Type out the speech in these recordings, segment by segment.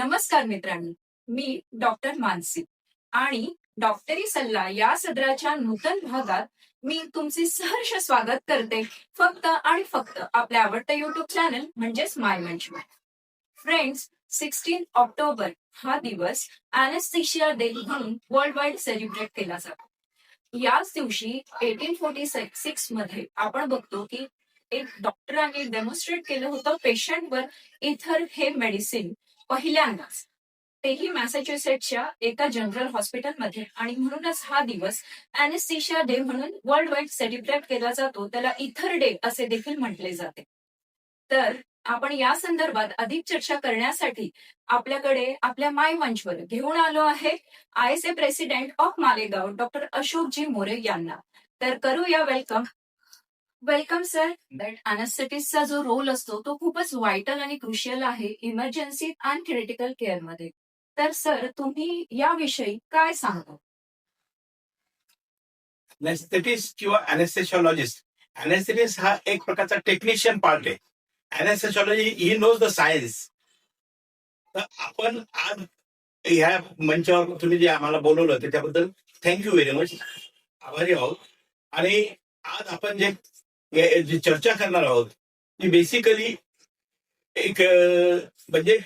नमस्कार मित्रांनो मी डॉक्टर मानसी. आणि डॉक्टरी सल्ला या सदराच्या नूतन भागात मी तुमचे सहर्ष स्वागत करते. फक्त आणि फक्त आपल्या आवडत्या युट्यूब चॅनल म्हणजेच माय मंच फ्रेंड्स सिक्स्टीन ऑक्टोबर हा दिवस अॅनेस्थेशिया डे म्हणून वर्ल्ड वाईड सेलिब्रेट केला जातो. याच दिवशी एटीन फोर्टी सिक्समध्ये आपण बघतो की एक डॉक्टरांनी डेमॉन्स्ट्रेट केलं होतं पेशंटवर इथर हे मेडिसिन पहिल्यांदाच. तेही मॅसेच्युसेट्सच्या एका जनरल हॉस्पिटलमध्ये आणि म्हणूनच हा दिवस अॅनेस्थेशिया डे म्हणून वर्ल्ड वाईड सेलिब्रेट केला जातो त्याला इथर डे असे देखील म्हटले जाते. तर आपण या संदर्भात अधिक चर्चा करण्यासाठी आपल्याकडे आपल्या माय मंचवर घेऊन आलो आहे I S A president of Malegaon doctor Ashokji More यांना. तर करूया वेलकम वेलकम सर दॅट अॅनेस्थेटिसचा जो रोल असतो तो खूपच व्हायटल आणि क्रुशियल आहे इमर्जन्सी आणि क्रिटिकल केअरमध्ये. तर सर तुम्ही याविषयी काय सांगता? अनेस्थेटिस्ट किंवा अनेस्थेशॉलॉजिस्ट अनेस्थेटिस्ट हा एक प्रकारचा टेक्निशियन पार्ट आहे. अनेस्थेशॉलॉजी ही नोज द सायन्स तर आपण आज ह्या मंचावर तुम्ही जे आम्हाला बोलवलं त्याच्याबद्दल थँक्यू व्हेरी मच आभारी आहोत. आणि आज आपण जे जी चर्चा करणार आहोत ती बेसिकली एक म्हणजे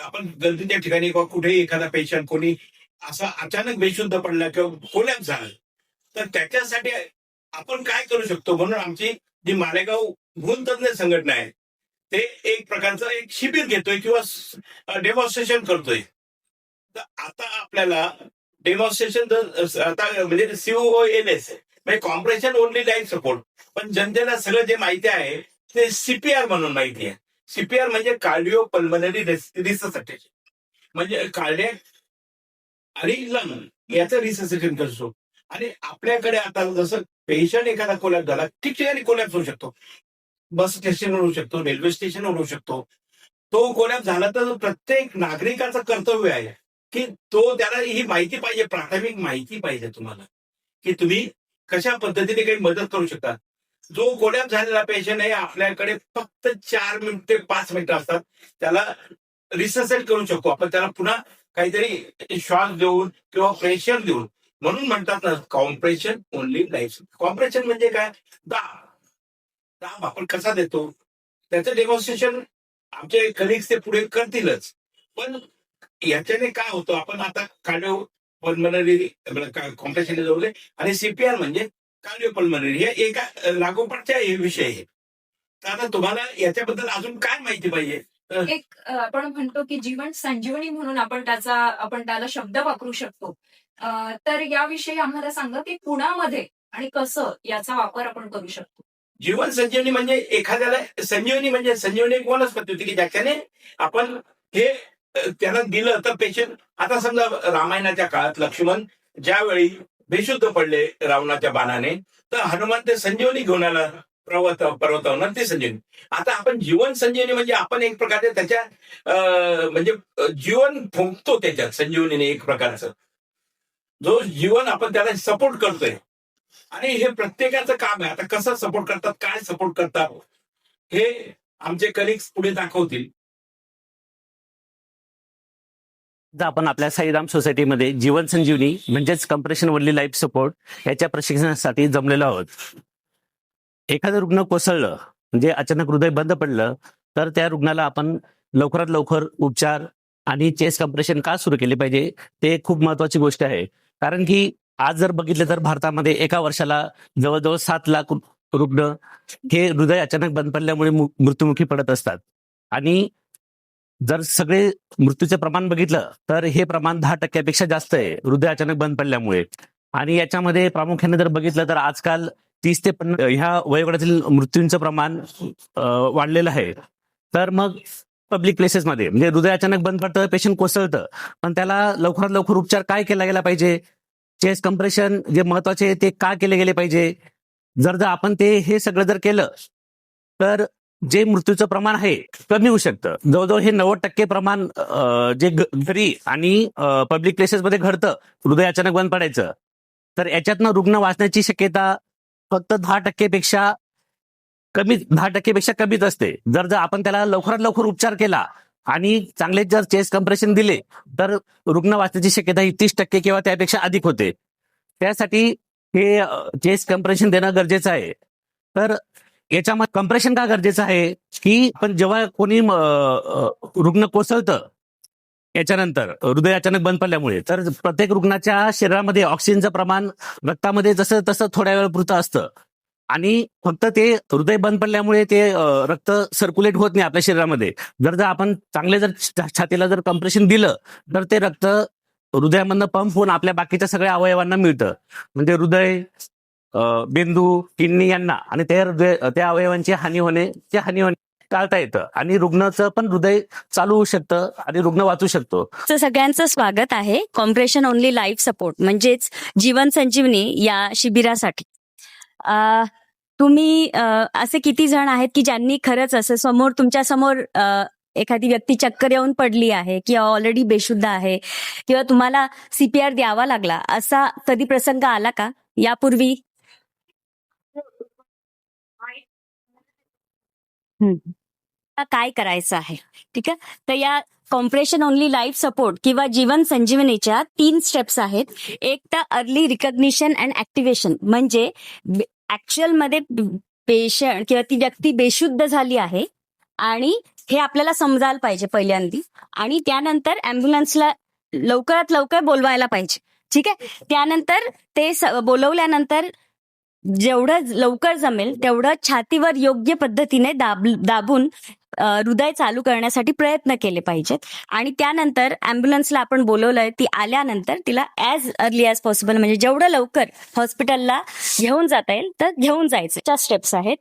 आपण गर्दीच्या ठिकाणी किंवा कुठेही एखादा पेशंट कोणी असा अचानक बेशुद्ध पडला किंवा कोल्याप झाला तर त्याच्यासाठी आपण काय करू शकतो? म्हणून आमची जी मालेगाव गुणतज्ञ संघटना आहे ते एक प्रकारचं एक शिबिर घेतोय किंवा डेमॉन्स्ट्रेशन करतोय. तर आता आपल्याला डेमॉन्स्ट्रेशन आता म्हणजे सीओ एल एस म्हणजे कॉम्प्रेशन ओनली लाईन सपोर्ट पण जनतेला सगळं जे माहिती आहे ते सीपीआर म्हणून माहिती आहे. सीपीआर म्हणजे कार्डिओ पल्मनरी रिसर्सिटेशन म्हणजे कार्डिया आणि लंग याचं रिससेशन करतो. आणि आपल्याकडे आता जसं पेशंट एखादा कोलॅप झाला ठिकठिकाणी कोलॅप होऊ शकतो. बस स्टेशनवर होऊ शकतो रेल्वे स्टेशनवर होऊ शकतो. तो कोलॅप झाला तर प्रत्येक नागरिकाचं कर्तव्य आहे की तो त्याला ही माहिती पाहिजे प्राथमिक माहिती पाहिजे तुम्हाला. की तुम्ही कशा पद्धतीने काही मदत करू शकतात? जो कोलॅप झालेला पेशंट आहे आपल्याकडे फक्त चार मिनिट ते पाच मिनिटं असतात. त्याला रिसर्सेट करू शकतो. आपण त्याला पुन्हा काहीतरी श्वास देऊन किंवा प्रेशर देऊन. म्हणून म्हणतात ना कॉम्प्रेशन ओनली लाईफ कॉम्प्रेशन म्हणजे काय? दाब. दाब आपण कसा देतो? त्याचं डेमॉन्स्ट्रेशन आमचे कलिग्स ते पुढे करतीलच. पण याच्याने काय होतं? आपण आता कार्डिओ पल्मनरी कॉम्प्रेशन जोडले आणि सीपीआर म्हणजे कार्डिओ पल्मनरी हे एका लागोपाठच्या हे विषय आहे. तर आता तुम्हाला याच्याबद्दल अजून काय माहिती पाहिजे? एक आपण म्हणतो की जीवन संजीवनी म्हणून आपण त्याचा आपण त्याला शब्द वापरू शकतो. तर याविषयी आम्हाला सांगा की कुणामध्ये आणि कसं याचा वापर आपण करू शकतो? जीवन संजीवनी म्हणजे एखाद्याला संजीवनी म्हणजे संजीवनी एक वनस्पती होती की ज्याच्याने आपण हे त्याला दिलं तर पेशंट आता समजा रामायणाच्या काळात लक्ष्मण ज्यावेळी बेशुद्ध पडले रावणाच्या बाणाने तर हनुमान ते संजीवनी घेऊन आला पर्वत पर्वतावर ते संजीवनी. आता आपण जीवन संजीवनी म्हणजे आपण एक प्रकारचे त्याच्या अ, म्हणजे जीवन फुंकतो त्याच्यात संजीवनीने एक प्रकारचं. जो जीवन आपण त्याला सपोर्ट करतोय. आणि हे प्रत्येकाचं काम आहे. आता कसं सपोर्ट करतात काय सपोर्ट करतात? हे आमचे कलिग्स पुढे दाखवतील. आपण आपल्या साईराम सोसायटीमध्ये जीवन संजीवनी म्हणजेच कंप्रेशन वरली लाईफ सपोर्ट याच्या प्रशिक्षणासाठी जमलेलो आहोत. एखादं रुग्ण कोसळलं म्हणजे अचानक हृदय बंद पडलं तर त्या रुग्णाला आपण लवकरात लवकर उपचार आणि चेस्ट कंप्रेशन का सुरू केले पाहिजे ते खूप महत्वाची गोष्ट आहे. कारण की आज जर बघितलं तर भारतामध्ये एका वर्षाला जवळजवळ सात लाख रुग्ण हे हृदय अचानक बंद पडल्यामुळे मृत्युमुखी पडत असतात. आणि जर सगळे मृत्यूचे प्रमाण बघितलं तर हे प्रमाण दहा टक्क्यापेक्षा जास्त आहे. हृदय अचानक बंद पडल्यामुळे. आणि याच्यामध्ये प्रामुख्याने जर बघितलं तर आजकाल तीस ते पन्न ह्या वयोगटातील मृत्यूंचं प्रमाण वाढलेलं आहे. तर मग पब्लिक प्लेसेसमध्ये म्हणजे हृदय अचानक बंद पडतं पेशंट कोसळतं पण त्याला लवकरात लवकर उपचार काय केला गेला पाहिजे? चेस्ट कंप्रेशन जे महत्त्वाचे आहे ते का केले गेले पाहिजे? जर जर आपण ते हे सगळं जर केलं तर जे मृत्यूचं प्रमाण आहे कमी होऊ शकतं. जवळजवळ हे नव्वद टक्के प्रमाण जे घरी आणि पब्लिक प्लेसेसमध्ये घडतं हृदय अचानक बंद पडायचं. तर याच्यातनं रुग्ण वाचण्याची शक्यता फक्त दहा टक्केपेक्षा कमी दहा टक्केपेक्षा कमीच असते. जर जर आपण त्याला लवकरात लवकर उपचार केला आणि चांगले जर चेस्ट कंप्रेशन दिले तर रुग्ण वाचण्याची शक्यता ही तीस टक्के किंवा त्यापेक्षा अधिक होते. त्यासाठी हे चेस्ट कंप्रेशन देणं गरजेचं आहे. तर याच्यामध्ये कम्प्रेशन का गरजेचं आहे? की पण जेव्हा कोणी रुग्ण कोसळतं याच्यानंतर हृदय अचानक बंद पडल्यामुळे तर प्रत्येक रुग्णाच्या शरीरामध्ये ऑक्सिजनचं प्रमाण रक्तामध्ये जसं तसं थोड्या वेळापुरतं असतं. आणि फक्त ते हृदय बंद पडल्यामुळे ते रक्त सर्क्युलेट होत नाही आपल्या शरीरामध्ये. जर जर आपण चांगले जर छातीला जर कम्प्रेशन दिलं तर ते रक्त हृदयामधनं पंप होऊन आपल्या बाकीच्या सगळ्या अवयवांना मिळतं. म्हणजे हृदय बिंदू किडनी यांना. आणि त्या हृदय त्या अवयवांची हानी होणे ते हानी होणे टाळता येतं. आणि रुग्णाचं पण हृदय चालू होऊ शकतं आणि रुग्ण वाचू शकतो. सगळ्यांचं स्वागत आहे. कॉम्प्रेशन ओनली लाईफ सपोर्ट म्हणजेच जीवन संजीवनी या शिबिरासाठी. तुम्ही असे किती जण आहेत की ज्यांनी खरंच असं समोर तुमच्यासमोर एखादी व्यक्ती चक्कर येऊन पडली आहे किंवा ऑलरेडी बेशुद्ध आहे किंवा तुम्हाला सीपीआर द्यावा लागला असा कधी प्रसंग आला का? यापूर्वी आता काय करायचं आहे? ठीक आहे? तर या कॉम्प्रेशन ओनली लाईफ सपोर्ट किंवा जीवन संजीवनीच्या तीन स्टेप्स आहेत. एक तर अर्ली रिकग्निशन अँड ऍक्टिव्हेशन म्हणजे ऍक्च्युअलमध्ये पेशंट किंवा ती व्यक्ती बेशुद्ध झाली आहे आणि हे आपल्याला समजायला पाहिजे पहिल्यांदी. आणि त्यानंतर अँब्युलन्सला लवकरात लवकर बोलवायला पाहिजे. ठीक आहे? त्यानंतर ते स- बोलवल्यानंतर जेवढं लवकर जमेल तेवढं छातीवर योग्य पद्धतीने दाब दाबून हृदय चालू करण्यासाठी प्रयत्न केले पाहिजेत. आणि त्यानंतर अँब्युलन्सला आपण बोलवलंय ती आल्यानंतर तिला ॲज अर्ली ॲज पॉसिबल म्हणजे जेवढं लवकर हॉस्पिटलला घेऊन जाता येईल तर घेऊन जायचं. स्टेप्स आहेत.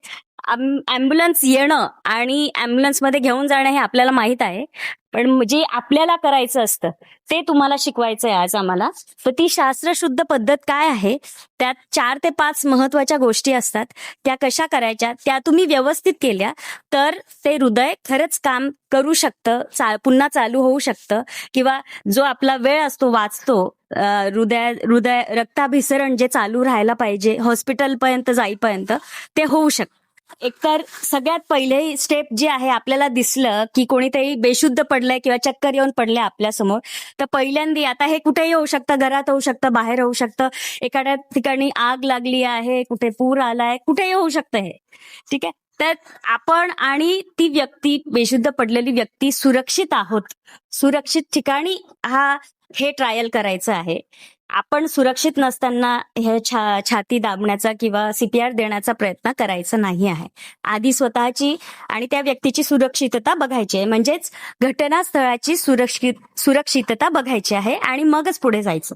ॲम्ब्युलन्स येणं आणि अँब्युलन्समध्ये घेऊन जाणं हे आपल्याला माहीत आहे. पण जे आपल्याला करायचं असतं ते तुम्हाला शिकवायचं आहे आज आम्हाला. तर ती शास्त्रशुद्ध पद्धत काय आहे? त्यात चार ते पाच महत्त्वाच्या गोष्टी असतात. त्या कशा करायच्या? त्या तुम्ही व्यवस्थित केल्या तर ते हृदय खरंच काम करू शकतं चा पुन्हा चालू होऊ शकतं. किंवा जो आपला वेळ असतो वाचतो हृदय हृदय रक्ताभिसरण जे चालू राहायला पाहिजे हॉस्पिटलपर्यंत जाईपर्यंत ते होऊ शकतं. एकतर सगळ्यात पहिले स्टेप जे आहे आपल्याला दिसलं की कोणीतरी बेशुद्ध पडलंय किंवा चक्कर येऊन पडले आपल्यासमोर तर पहिल्यांदी आता हे कुठेही होऊ शकतं घरात होऊ शकतं बाहेर होऊ शकतं एखाद्या ठिकाणी आग लागली आहे कुठे पूर आलाय कुठेही होऊ शकतं हे. ठीक आहे? तर आपण आणि ती व्यक्ती बेशुद्ध पडलेली व्यक्ती सुरक्षित आहोत. सुरक्षित ठिकाणी हा हे ट्रायल करायचं आहे. आपण सुरक्षित नसताना हे छा छाती दाबण्याचा किंवा सीपीआर देण्याचा प्रयत्न करायचा नाही आहे. आधी स्वतःची आणि त्या व्यक्तीची सुरक्षितता बघायची आहे. म्हणजेच घटनास्थळाची सुरक्षित सुरक्षितता बघायची आहे आणि मगच पुढे जायचं.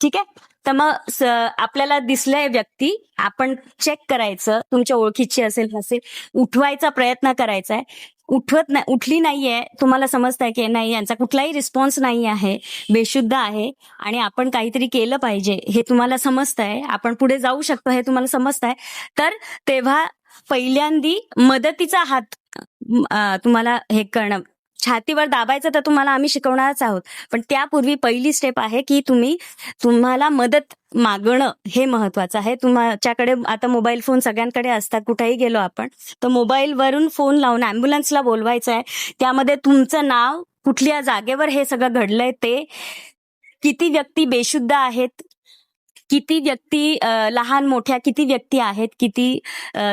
ठीक आहे? तर मग आपल्याला दिसलंय व्यक्ती आपण चेक करायचं. तुमच्या ओळखीची असेल नसेल उठवायचा प्रयत्न करायचा आहे. उठवत नाही उठली नाहीये. तुम्हाला समजतंय की नाही यांचा कुठलाही रिस्पॉन्स नाही आहे. बेशुद्ध आहे. आणि आपण काहीतरी केलं पाहिजे हे तुम्हाला समजतंय. आपण पुढे जाऊ शकतो हे तुम्हाला समजतंय. तर तेव्हा पहिल्यांदी मदतीचा हात तुम्हाला हे करणं छातीवर दाबायचं तर तुम्हाला आम्ही शिकवणारच आहोत. पण त्यापूर्वी पहिली स्टेप आहे की तुम्ही तुम्हाला मदत मागणं हे महत्वाचं आहे. तुमच्याकडे आता मोबाईल फोन सगळ्यांकडे असतात कुठेही गेलो आपण तर मोबाईलवरून फोन लावून अँब्युलन्सला बोलवायचं आहे. त्यामध्ये तुमचं नाव कुठल्या जागेवर हे सगळं घडलंय ते किती व्यक्ती बेशुद्ध आहेत किती व्यक्ती लहान मोठ्या किती व्यक्ती आहेत किती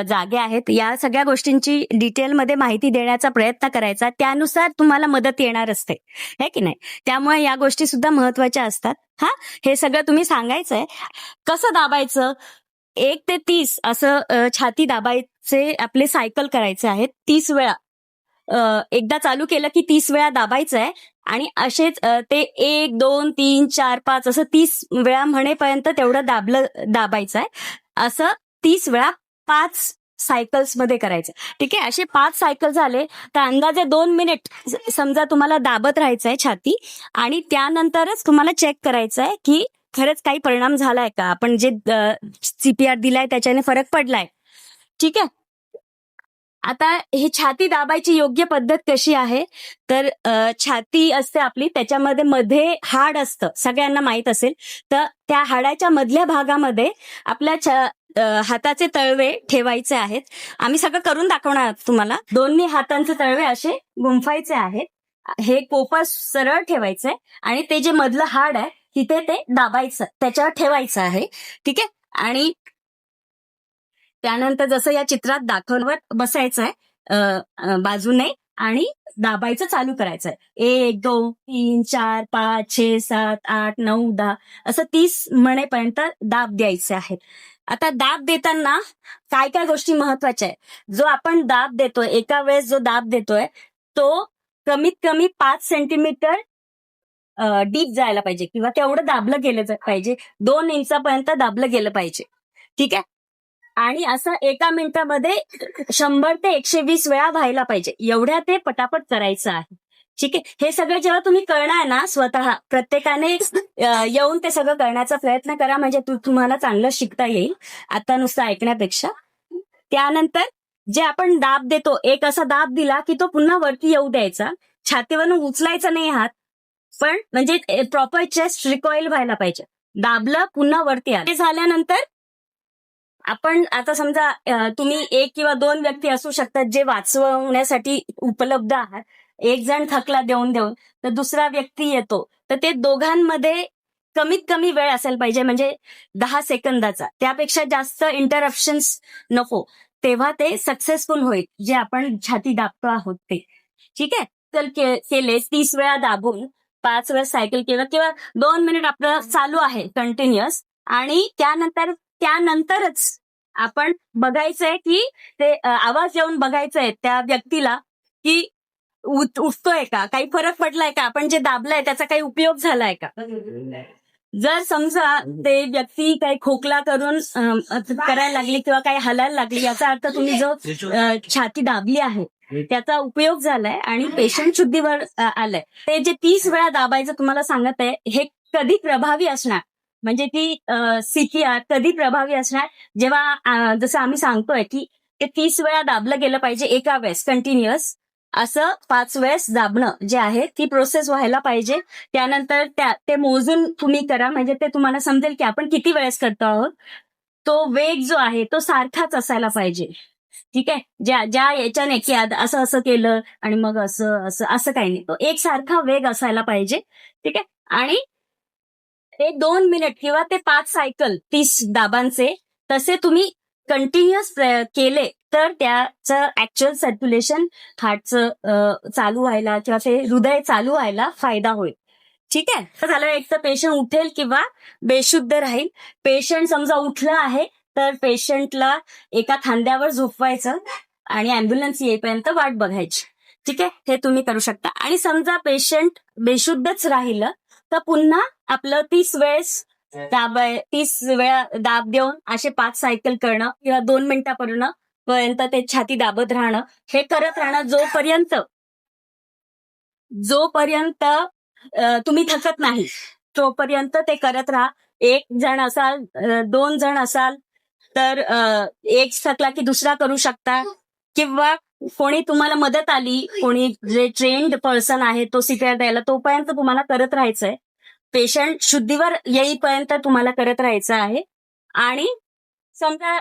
जागे आहेत या सगळ्या गोष्टींची डिटेलमध्ये माहिती देण्याचा प्रयत्न करायचा. त्यानुसार तुम्हाला मदत येणार असते. है की नाही? त्यामुळे या गोष्टी सुद्धा महत्त्वाच्या असतात. हा? हे सगळं तुम्ही सांगायचंय. कसं दाबायचं? एक ते तीस असं छाती दाबायचे आपले सायकल करायचे आहेत तीस वेळा. एकदा चालू केलं की तीस वेळा दाबायचं आहे आणि असेच ते एक दोन तीन चार पाच असं तीस वेळा म्हणेपर्यंत तेवढं दाबलं दाबायचं आहे असं तीस वेळा पाच सायकल्समध्ये करायचं. ठीक आहे? असे पाच सायकल झाले तर अंदाजे दोन मिनिट समजा तुम्हाला दाबत राहायचंय छाती आणि त्यानंतरच तुम्हाला चेक करायचं आहे की खरंच काही परिणाम झालाय का? आपण जे सीपीआर दिलाय त्याच्याने फरक पडलाय. ठीक आहे? आता ही छाती दाबायची योग्य पद्धत कशी आहे? तर छाती असते आपली त्याच्यामध्ये मध्ये हाड असतं सगळ्यांना माहीत असेल. तर त्या हाडाच्या मधल्या भागामध्ये आपल्या हाताचे तळवे ठेवायचे आहेत. आम्ही सगळं करून दाखवणार आहोत तुम्हाला. दोन्ही हातांचे तळवे असे गुंफायचे आहेत. हे कोपर सरळ ठेवायचंय आणि ते जे मधलं हाड आहे तिथे ते दाबायचं त्याच्यावर ठेवायचं आहे. ठीक आहे? आणि त्यानंतर जसं या चित्रात दाखवत बसायचं आहे बाजूने आणि दाबायचं चालू करायचंय. एक दोन तीन चार पाच छे सात आठ नऊ दहा असं तीस म्हणेपर्यंत दाब द्यायचे आहेत. आता दाब देताना काय काय गोष्टी महत्त्वाच्या आहेत? जो आपण दाब देतोय एका वेळेस जो दाब देतोय तो कमीत कमी पाच सेंटीमीटर डीप जायला पाहिजे किंवा तेवढं दाबलं गेलं पाहिजे. दोन इंचापर्यंत दाबलं गेलं पाहिजे. ठीक आहे? आणि असं एका मिनिटामध्ये शंभर ते एकशे वीस वेळा व्हायला पाहिजे. एवढ्या ते पटापट करायचं आहे. ठीक आहे? हे सगळं जेव्हा तुम्ही करणार ना स्वतः प्रत्येकाने येऊन ते सगळं करण्याचा प्रयत्न करा. म्हणजे तुम्हाला चांगलं शिकता येईल आता नुसतं ऐकण्यापेक्षा. त्यानंतर जे आपण दाब देतो एक असा दाब दिला की तो पुन्हा वरती येऊ द्यायचा. छातीवरून उचलायचा नाही हात पण म्हणजे प्रॉपर चेस्ट रिकॉईल व्हायला पाहिजे. दाबलं पुन्हा वरती आलं. ते झाल्यानंतर आपण आता समजा तुम्ही एक किंवा दोन व्यक्ती असू शकतात जे वाचवण्यासाठी उपलब्ध आहात. एक जण थकला देऊन देऊन तर दुसरा व्यक्ती येतो. तर ते दोघांमध्ये कमीत कमी वेळ असायला पाहिजे म्हणजे दहा सेकंदाचा. त्यापेक्षा जास्त इंटरप्शन्स नको. तेव्हा ते सक्सेसफुल होईल जे आपण छाती दाबतो आहोत ते. ठीक आहे? तर के- केले तीस वेळा दाबून पाच वेळा सायकल केलं किंवा दोन मिनिट आपलं चालू आहे कंटिन्युअस आणि त्यानंतर त्यानंतरच आपण बघायचंय की ते आवाज येऊन बघायचंय त्या व्यक्तीला की उठतोय का? काही फरक पडलाय का? आपण जे दाबलंय त्याचा काही उपयोग झालाय का? जर समजा ते व्यक्ती काही खोकला करून करायला लागली किंवा काही हलायला लागली याचा अर्थ तुम्ही जो छाती दाबली आहे त्याचा उपयोग झालाय आणि पेशंट शुद्धीवर आलाय आलंय. ते जे तीस वेळा दाबायचं तुम्हाला सांगत आहे हे कधी प्रभावी असणार? म्हणजे ती सीपीआर कधी प्रभावी असणार? जेव्हा जसं आम्ही सांगतोय की ते तीस वेळा दाबलं गेलं पाहिजे एका वेळेस कंटिन्युअस असं पाच वेळेस दाबणं जे आहे ती प्रोसेस व्हायला पाहिजे. त्यानंतर त्या ते मोजून तुम्ही करा. म्हणजे ते तुम्हाला समजेल की आपण किती वेळेस करतो आहोत. तो वेग जो आहे तो सारखाच असायला पाहिजे. ठीक आहे? ज्या ज्या याच्याने की असं असं केलं आणि मग असं असं असं काही नाही. तो एक सारखा वेग असायला पाहिजे. ठीक आहे? आणि ते दोन मिनिट किंवा ते पाच सायकल तीस दाबांचे तसे तुम्ही कंटिन्युअस केले तर त्याचं ऍक्च्युअल सर्क्युलेशन हार्टचं चालू व्हायला किंवा ते हृदय चालू व्हायला फायदा होईल. ठीक आहे? तर झालं एक तर पेशंट उठेल किंवा बेशुद्ध राहील. पेशंट समजा उठला आहे तर पेशंटला एका खांद्यावर झोपवायचं आणि अँब्युलन्स येईपर्यंत वाट बघायची. ठीक आहे? हे तुम्ही करू शकता. आणि समजा पेशंट बेशुद्धच राहिलं तर पुन्हा आपलं तीस वेळेस दाब तीस वेळा दाब देऊन असे पाच सायकल करणं किंवा दोन मिनिटापर्यंत पर्यंत ते छाती दाबत राहणं हे करत राहणं जोपर्यंत जोपर्यंत तुम्ही थकत नाही तोपर्यंत ते करत राहा. एक जण असाल दोन जण असाल तर एक थकला की दुसरा करू शकता. किंवा कोणी तुम्हाला मदत आली कोणी जे ट्रेन्ड पर्सन आहे तो सीपीआर द्यायला तोपर्यंत तुम्हाला करत राहायचंय. पेशंट शुद्धीवर येईपर्यंत तुम्हाला करत राहायचं आहे. आणि समजा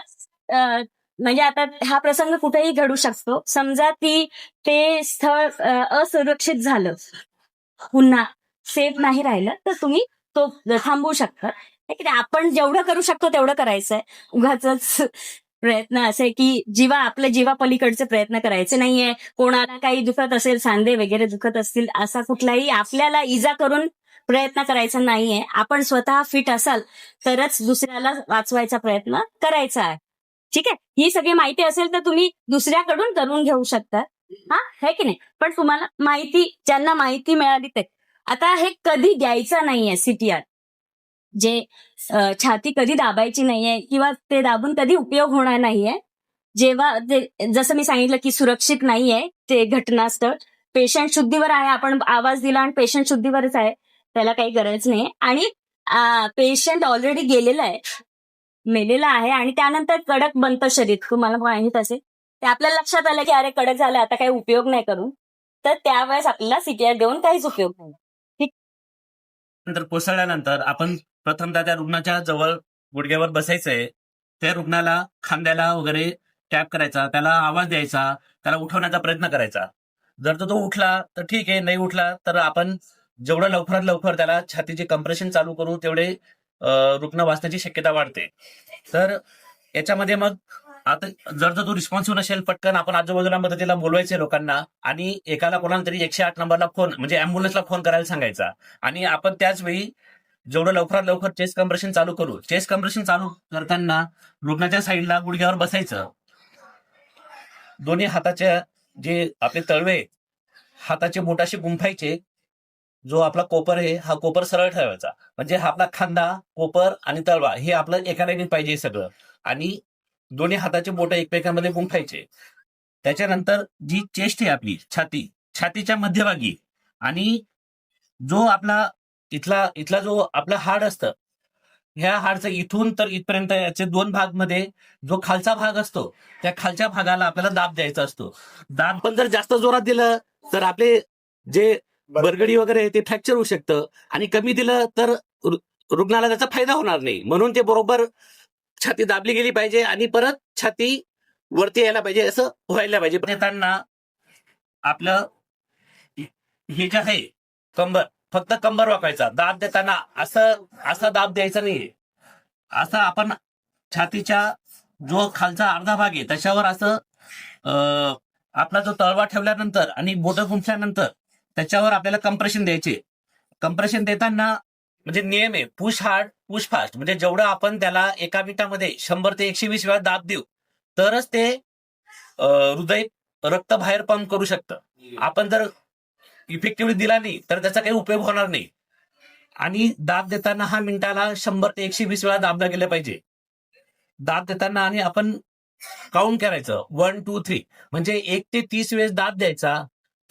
म्हणजे आता हा प्रसंग कुठेही घडू शकतो. समजा ती ते स्थळ असुरक्षित झालं. पुन्हा सेफ नाही राहिलं तर तुम्ही तो थांबवू शकता. की नाही? आपण जेवढं करू शकतो तेवढं करायचंय. उगाच प्रयत्न असे की जीवा आपल्या जीवा पलीकडचे प्रयत्न करायचे नाहीये. कोणाला काही दुखत असेल सांधे वगैरे दुखत असतील असा कुठलाही आपल्याला इजा करून प्रयत्न करायचा नाहीये. आपण स्वतः फिट असाल तरच दुसऱ्याला वाचवायचा प्रयत्न करायचा आहे. ठीक आहे? ही सगळी माहिती असेल तर तुम्ही दुसऱ्याकडून करून घेऊ शकता. हा? है की नाही? पण तुम्हाला माहिती ज्यांना माहिती मिळाली ते. आता हे कधी द्यायचं नाहीये सीटीआर. जे छाती कधी दाबायची नाहीये किंवा ते दाबून कधी उपयोग होणार नाहीये. जेव्हा जसं मी सांगितलं की सुरक्षित नाहीये ते घटनास्थळ. पेशंट शुद्धीवर आहे आपण आवाज दिला आणि पेशंट शुद्धीवरच आहे त्याला काही गरज नाही आणि पेशंट ऑलरेडी गेलेला आहे मेलेला आहे आणि त्यानंतर कडक बनतं शरीर. तुम्हाला माहीत असेल. ते आपल्याला लक्षात आलं की अरे कडक झालं आता काही उपयोग नाही करून. तर त्यावेळेस आपल्याला सीटीआर देऊन काहीच उपयोग नाही. नंतर कोसळल्यानंतर आपण प्रथमतः त्या रुग्णाच्या जवळ गुडघ्यावर बसायचंय. त्या रुग्णाला खांद्याला वगैरे टॅप करायचा त्याला आवाज द्यायचा त्याला उठवण्याचा प्रयत्न करायचा. जर तो तो उठला तर ठीक आहे नाही उठला तर आपण जेवढं लवकरात लवकर त्याला छातीचे कंप्रेशन चालू करू तेवढे रुग्ण वाचण्याची शक्यता वाढते. तर याच्यामध्ये मग आता जर तर तो रिस्पॉन्सिव्ह नसेल पटकन आपण आजूबाजूला मदतीला बोलवायचे लोकांना आणि एकाला कोणाला तरी एकशे आठ नंबरला फोन म्हणजे अँब्युलन्सला फोन करायला सांगायचा. आणि आपण त्याच वेळी जेवढं लवकरात लवकर चेस्ट कम्प्रेशन चालू करू. चेस्ट कम्प्रेशन चालू करताना रुग्णाच्या साईडला गुडघ्यावर बसायचं. दोन्ही हाताच्या जे आपले तळवे हाताचे बोटाशी गुंफायचे जो आपला कोपर आहे हा कोपर सरळ ठेवायचा. म्हणजे हा आपला खांदा कोपर आणि तळवा हे आपलं एका पाहिजे सगळं. आणि दोन्ही हाताचे बोट एकमेकांमध्ये गुंफायचे. त्याच्यानंतर जी चेस्ट आहे आपली छाती छातीच्या मध्यभागी आणि जो आपला इथला इथला जो आपला हाड असतं ह्या हाडचं इथून तर इथपर्यंत याचे दोन भागमध्ये जो खालचा भाग असतो त्या खालच्या भागाला आपल्याला दाब द्यायचा असतो. दाब पण जर जास्त जोरात दिलं तर आपले जे बरगडी वगैरे आहे ते फ्रॅक्चर होऊ शकतं आणि कमी दिलं तर रुग्णाला त्याचा फायदा होणार नाही. म्हणून ते बरोबर छाती दाबली गेली पाहिजे आणि परत छाती वरती यायला पाहिजे असं व्हायला पाहिजे. देताना आपलं हे जे आहे कंबर फक्त कंबर वाकायचा दाब देताना असं असा दाब द्यायचा नाही असं आपण छातीच्या जो खालचा अर्धा भाग आहे त्याच्यावर असं अं, आपला जो तळवा ठेवल्यानंतर आणि बोट गुंफल्यानंतर त्याच्यावर आपल्याला कंप्रेशन द्यायचे. कंप्रेशन देताना म्हणजे नियम आहे पुश हार्ड पुश फास्ट म्हणजे जेवढं आपण त्याला एका मिनिटामध्ये शंभर ते एकशे वीस वेळा दाब देऊ तरच ते हृदय रक्त बाहेर पंप करू शकतं. आपण जर इफेक्टिव्हली दिला नाही तर त्याचा काही उपयोग होणार नाही. आणि दाब देताना हा मिनिटाला शंभर ते एकशे वीस वेळा दाबला गेलं पाहिजे. दाब देताना आणि आपण काउंट करायचं. वन टू थ्री म्हणजे एक ते तीस वेळेस दाब द्यायचा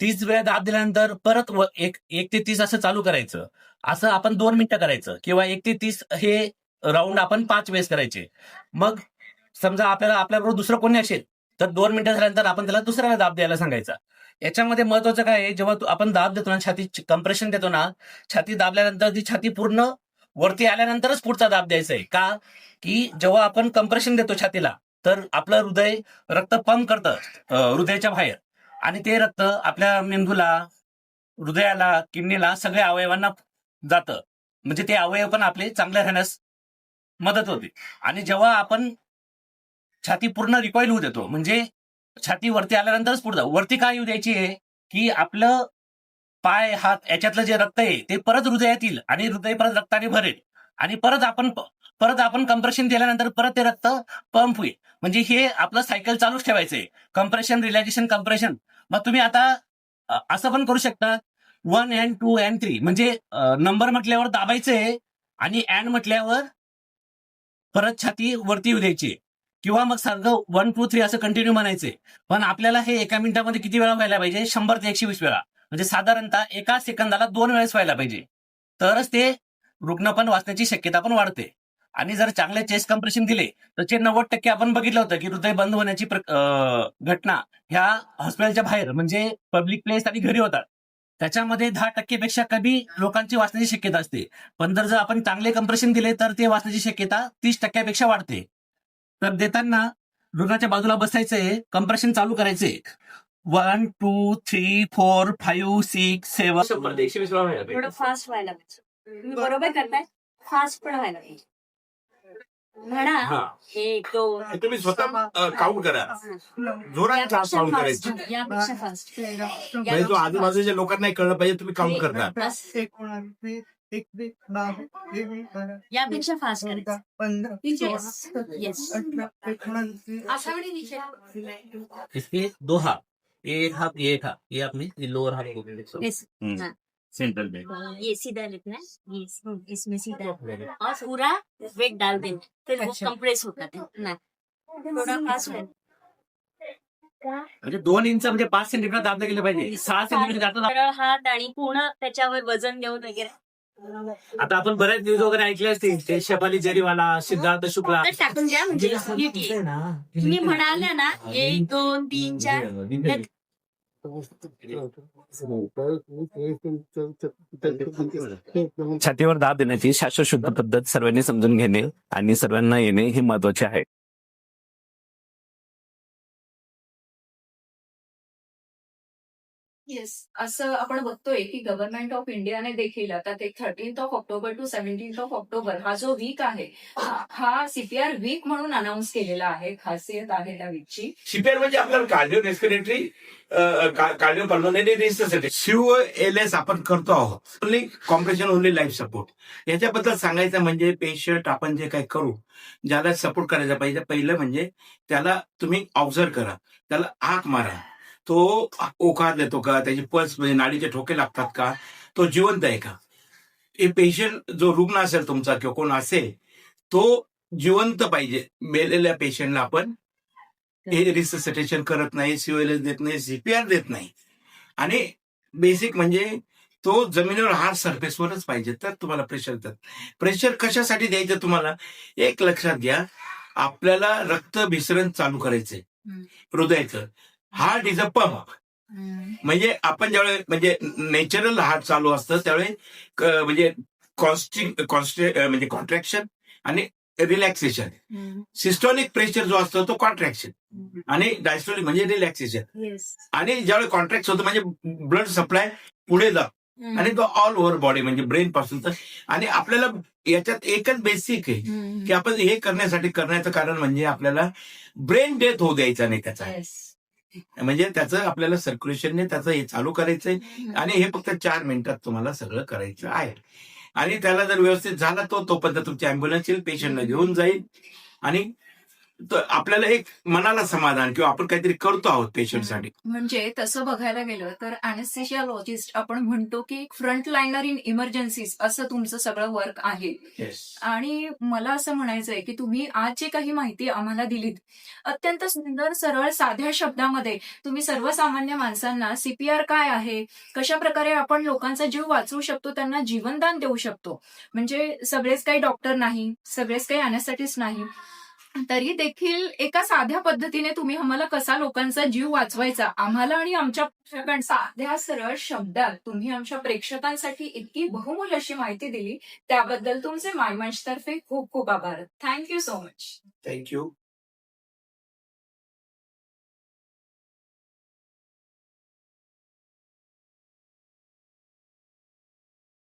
तीस वेळा दाब दिल्यानंतर परत एक एक ते तीस असं चालू करायचं. असं आपण दोन मिनिटं करायचं किंवा एक ते तीस हे राऊंड आपण पाच वेळेस करायचे. मग समजा आपल्याला आपल्याबरोबर दुसरं कोणी असेल तर दोन मिनिटं झाल्यानंतर आपण त्याला दुसऱ्याला दाब द्यायला सांगायचा. याच्यामध्ये महत्वाचं काय आहे जेव्हा आपण दाब देतो ना छाती कंप्रेशन देतो ना छाती दाबल्यानंतर ती छाती पूर्ण वरती आल्यानंतरच पुढचा दाब द्यायचा आहे. का? की जेव्हा आपण कंप्रेशन देतो छातीला तर आपलं हृदय रक्त पंप करतं हृदयाच्या बाहेर. आणि ते रक्त आपल्या मेंदूला हृदयाला किडनीला सगळ्या अवयवांना जातं. म्हणजे ते अवयव पण आपले चांगले राहण्यास मदत होते. आणि जेव्हा आपण छाती पूर्ण रिकॉईल होऊ देतो म्हणजे छाती वरती आल्यानंतरच पुढं वरती काय येऊ द्यायची आहे? की आपलं पाय हात याच्यातलं जे रक्त आहे ते परत हृदयात येईल आणि हृदय परत रक्ताने भरेल. आणि परत आपण परत आपण कंप्रेशन केल्यानंतर परत ते रक्त पंप होईल. म्हणजे हे आपलं सायकल चालूच ठेवायचंय. कंप्रेशन रिलॅक्सेशन कंप्रेशन मग तुम्ही आता असं पण करू शकता. One and two and three म्हणजे नंबर म्हटल्यावर दाबायचंय आणि अँड म्हटल्यावर परत छाती वरती येऊ द्यायची. किंवा मग सारखं वन टू थ्री असं कंटिन्यू म्हणायचंय. पण आपल्याला हे एका मिनिटामध्ये किती वेळा व्हायला पाहिजे? शंभर ते एकशे वीस वेळा. म्हणजे साधारणतः एका सेकंदाला दोन वेळेस व्हायला पाहिजे. तरच ते रुग्ण पण वाचण्याची शक्यता पण वाढते. आणि जर चांगले चेस्ट कंप्रेशन दिले तर ते नव्वद टक्के आपण बघितलं होतं की हृदय बंद होण्याची घटना ह्या हॉस्पिटलच्या बाहेर म्हणजे पब्लिक प्लेस आणि घरी होतात. त्याच्यामध्ये दहा टक्केपेक्षा कमी लोकांची वाचण्याची शक्यता असते. पण जर जर आपण चांगले कंप्रेशन दिले तर ते वाचण्याची शक्यता तीस टक्क्यापेक्षा वाढते. तर देताना रुग्णाच्या बाजूला बसायचंय कंप्रेशन चालू करायचे one two three four five six. थोडं फास्ट व्हायला पाहिजे. बरोबर करताय. फास्ट पण व्हायला पाहिजे. म्हणा हा. एक दोन हे तुम्ही स्वतः काउंट करा. जोरात यापेक्षा काउंट fast, करायची. यापेक्षा फास्ट. म्हणजे जो आजूबाजूच्या लोकांना कळलं पाहिजे तुम्ही काउंट करणार. यापेक्षा फास्ट करायचं. येस अशा वेळी इसके दो हाथ एक हाथ ये एक हाथ ये अपने लोअर हाथ को Yes. हाँ. सेंट्रल में ये सीधा लिखना है ये इसमें सीधा और पूरा वेट डाल देना फिर वो कंप्रेस होता है ना थोड़ा फास्ट है म्हणजे दोन इंच म्हणजे पाच सेंटीमीटर दाबलं गेलं पाहिजे सहा सेंटीमीटर सरळ हात आणि पूर्ण त्याच्यावर वजन देऊन वगैरे आता आपण बऱ्याच न्यूज वगैरे ऐकले असतील ते शेफाली जरीवाला सिद्धार्थ शुक्ला टाकून द्या म्हणजे. तुम्ही म्हणाल्या ना एक दोन तीन चार छातीवर दाब देण्याची शाश्वत शुद्ध पद्धत सर्वांनी समजून घेणे आणि सर्वांना येणे हे महत्त्वाचे आहे. येस असं आपण बघतोय की गव्हर्नमेंट ऑफ इंडियाने देखील आता ते thirteenth of October to seventeenth of October हा जो वीक आहे हा- हा सीपीआर वीक म्हणून अनाऊन्स केलेला आहे. खासियत आहे त्या वीकची सीपीआर म्हणजे आपल्याला cardio respiratory cardio pulmonary C O L S आपण करतो आहोत. Only compression only life support याच्याबद्दल सांगायचं म्हणजे पेशंट आपण जे काही करू ज्याला सपोर्ट करायचा पाहिजे पहिलं म्हणजे त्याला तुम्ही ऑब्झर्व करा. त्याला आग मारा. तो ओकार देतो का? त्याची पल्स म्हणजे नाडीचे ठोके लागतात का? तो जिवंत आहे का? हे पेशंट जो रुग्ण असेल तुमचा किंवा कोण असेल तो जिवंत पाहिजे. मेलेल्या पेशंटला आपण हे रिससिटेशन करत नाही सीओएलएस देत नाही सीपीआर देत नाही. आणि बेसिक म्हणजे तो जमिनीवर हार्ड सरफेसवरच पाहिजे तर तुम्हाला प्रेशर देतात प्रेशर कशासाठी द्यायचं तुम्हाला? एक लक्षात घ्या आपल्याला रक्त भिसरण चालू करायचंय. हृदयाचं. हार्ट इज अ पंप म्हणजे आपण ज्यावेळेस म्हणजे नॅचरल हार्ट चालू असतं त्यावेळेस म्हणजे कॉन्स्टिंग कॉन्स्टे म्हणजे कॉन्ट्रॅक्शन आणि रिलॅक्सेशन सिस्टॉलिक प्रेशर जो असतो तो कॉन्ट्रॅक्शन आणि डायस्टोलिक म्हणजे रिलॅक्सेशन आणि ज्यावेळेस कॉन्ट्रॅक्ट होतं म्हणजे ब्लड सप्लाय पुढे जात. आणि तो ऑल ओव्हर बॉडी म्हणजे ब्रेन पासून तर. आणि आपल्याला याच्यात एकच बेसिक आहे की आपण हे करण्यासाठी करण्याचं कारण म्हणजे आपल्याला ब्रेन डेथ होऊ द्यायचा नाही त्याचा. म्हणजे त्याचं आपल्याला सर्क्युलेशनने त्याचं हे चालू करायचंय. आणि हे फक्त चार मिनिटात तुम्हाला सगळं करायचं आहे. आणि त्याला जर व्यवस्थित झाला तो तोपर्यंत तुमची अँब्युलन्स येईल पेशंटला घेऊन जाईल. आणि तो आपल्याला एक मनाला समाधान किंवा आपण काहीतरी करतो आहोत पेशंटसाठी. म्हणजे तसं बघायला गेलं तर अनेस्थेशियालॉजिस्ट आपण म्हणतो की फ्रंट लाईनर इन इमर्जन्सीज असं तुमचं सगळं वर्क आहे. आणि मला असं म्हणायचंय की तुम्ही आज जी काही माहिती आम्हाला दिलीत अत्यंत सुंदर सरळ साध्या शब्दामध्ये तुम्ही सर्वसामान्य माणसांना सीपीआर काय आहे कशा प्रकारे आपण लोकांचा जीव वाचवू शकतो त्यांना जीवनदान देऊ शकतो. म्हणजे सगळेच काही डॉक्टर नाही सगळेच काही अनेस्थेटिस्ट नाही. तरी देखील एका साध्या पद्धतीने तुम्ही आम्हाला कसा लोकांचा जीव वाचवायचा? आम्हाला आणि आमच्या प्रेक्षकां साध्या सरळ शब्दात तुम्ही आमच्या प्रेक्षकांसाठी इतकी बहुमूल अशी माहिती दिली. त्याबद्दल तुमचे मायमंच तर्फे खूप खूप आभार. Thank you so much thank you